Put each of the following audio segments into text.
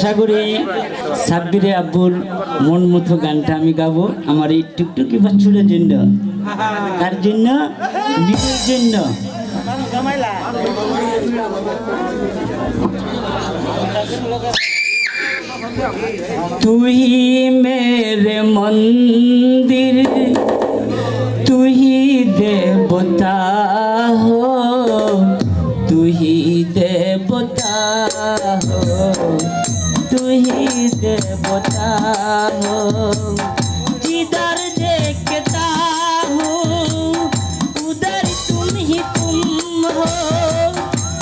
আশা করি, সাব্বিরে আব্বুর মন মতো গানটা আমি গাবো, আমার এই টুকটুকি বাচ্চুরের জন্য। তার জন্য নিজের জন্য। তুই মেরে মন্দির, তুই দেবতা হো, তুই দেবতা हो तू ही। देवता हो जिधर देखता हूँ, उधर तुम ही तुम हो।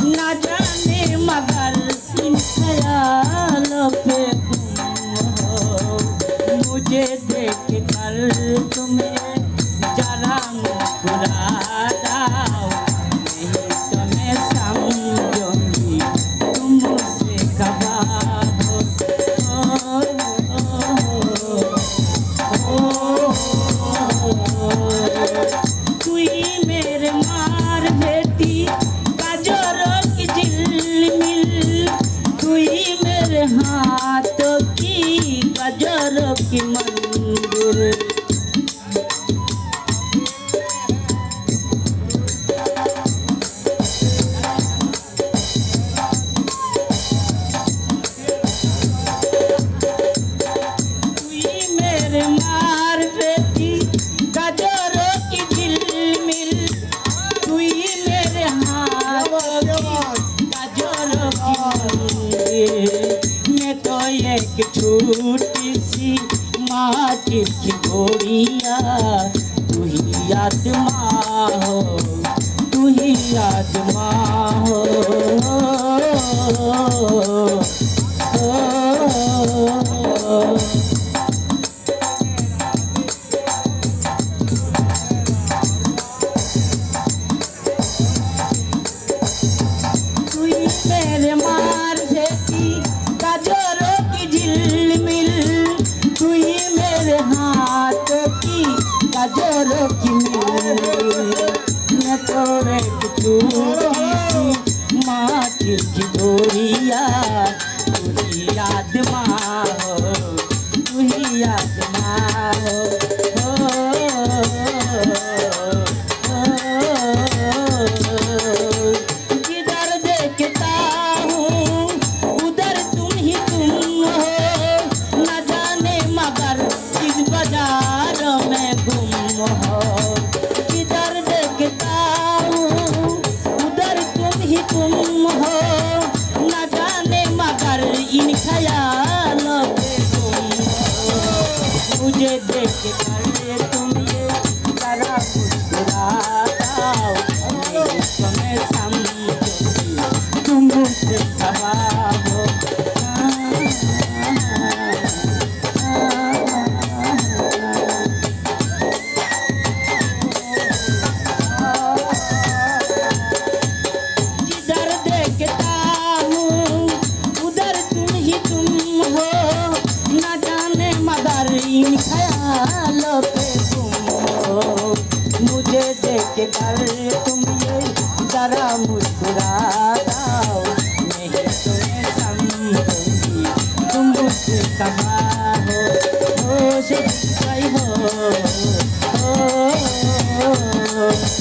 ना जाने मगर ख्यालों पे गुम हो। मुझे देख कर तुम्हें जरा मुस्कुरा मैं तो एक छोटी सी ही आत्मा हो तू ही आत्मा हो তুই देख कर तुम ये जरा मुस्कुराताओ तुम्हें समझो तुम मुझसे सवाबो उधर तुम तुम हो। न जाने मदारी गालों पे घूमो मुझे देख कर तुम ये जरा मुस्कुरा दाओ नहीं तुम्हें समझी तुम मुझसे कमा हो हो हो हो